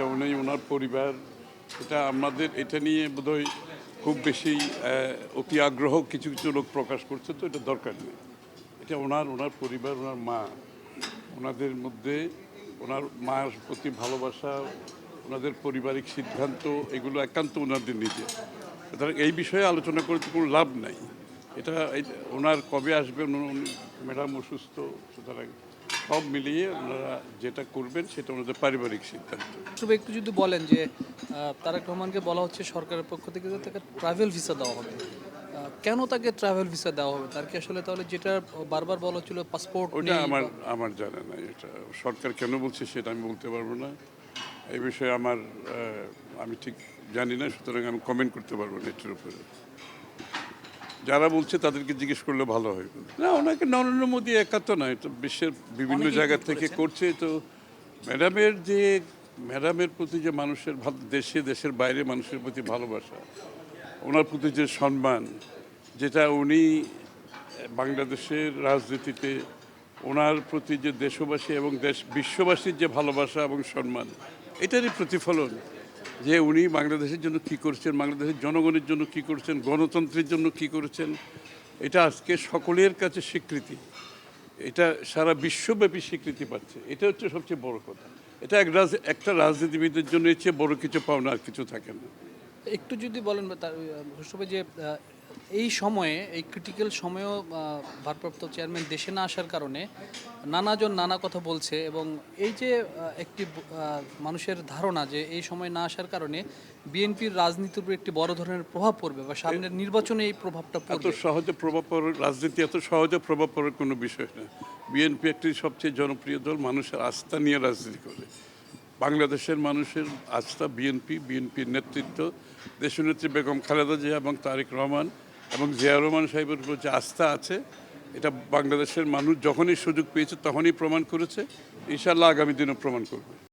এটা উনি ওনার পরিবার, এটা আমাদের, এটা নিয়ে বোধহয় খুব বেশি অতি আগ্রহ কিছু কিছু লোক প্রকাশ করছে, তো এটা দরকার নেই। এটা ওনার ওনার পরিবার, ওনার মা। ওনাদের মধ্যে ওনার মায়ের প্রতি ভালোবাসা, ওনাদের পারিবারিক সিদ্ধান্ত, এগুলো একান্ত ওনাদের নিজে সুতরাং এই বিষয়ে আলোচনা করতে কোনো লাভ নাই। এটা ওনার কবে আসবেন ম্যাডাম অসুস্থ, সুতরাং সব মিলিয়ে ওনারা যেটা করবেন সেটা ওনাদের পারিবারিক সিদ্ধান্ত। তবে একটু যদি বলেন যে তারেক রহমানকে বলা হচ্ছে সরকারের পক্ষ থেকে যে তাকে ট্রাভেল ভিসা দেওয়া হবে। কেন তাকে ট্রাভেল ভিসা দেওয়া হবে? তার কি আসলে তাহলে যেটা বারবার বলা হচ্ছিল পাসপোর্ট ওটা আমার আমার জানা নাই এটা। সরকার কেন বলছে সেটা আমি বলতে পারব না। এই বিষয়ে আমার আমি ঠিক জানি না সুতরাং আমি কমেন্ট করতে পারব না এটার উপরে। যারা বলছে তাদেরকে জিজ্ঞেস করলে ভালো হয়। না ওনাকে নরেন্দ্র মোদী একা তো নয় তো বিশ্বের বিভিন্ন জায়গা থেকে করছে তো ম্যাডামের যে ম্যাডামের প্রতি যে মানুষের ভালো দেশে দেশের বাইরে মানুষের প্রতি ভালোবাসা ওনার প্রতি যে সম্মান যেটা উনি বাংলাদেশের রাজনীতিতে ওনার প্রতি যে দেশবাসী এবং দেশ বিশ্ববাসীর যে ভালোবাসা এবং সম্মান এটারই প্রতিফলন। যে উনি বাংলাদেশের জন্য কি করছেন, বাংলাদেশের জনগণের জন্য কি করছেন, গণতন্ত্রের জন্য কি করেছেন, এটা আজকে সকলের কাছে স্বীকৃতি। এটা সারা বিশ্বব্যাপী স্বীকৃতি পাচ্ছে। এটা হচ্ছে সবচেয়ে বড় কথা। এটা এক একটা রাজনীতিবিদের জন্য এর চেয়ে বড় কিছু পাওনা আর কিছু থাকে না। একটু যদি বলেন যে এই সময়ে এই ক্রিটিক্যাল সময়েও ভারপ্রাপ্ত চেয়ারম্যান দেশে না আসার কারণে নানাজন নানা কথা বলছে এবং এই যে একটি মানুষের ধারণা যে এই সময় না আসার কারণে বিএনপির রাজনীতির উপর একটি বড় ধরনের প্রভাব পড়বে বা সামনের নির্বাচনে এই প্রভাবটা এত সহজে প্রভাব পড়ার রাজনীতি এত সহজে প্রভাব পড়ার কোনো বিষয় না। বিএনপি একটি সবচেয়ে জনপ্রিয় দল মানুষের আস্থা নিয়ে রাজনীতি করে বাংলাদেশের মানুষের আস্থা বিএনপি বিএনপির নেতৃত্ব, দেশনেত্রী বেগম খালেদা জিয়া এবং তারেক রহমান এবং জিয়া রহমান সাহেবের উপর যে আস্থা আছে, এটা বাংলাদেশের মানুষ যখনই সুযোগ পেয়েছে তখনই প্রমাণ করেছে। ইনশাল্লাহ আগামী দিনও প্রমাণ করবে।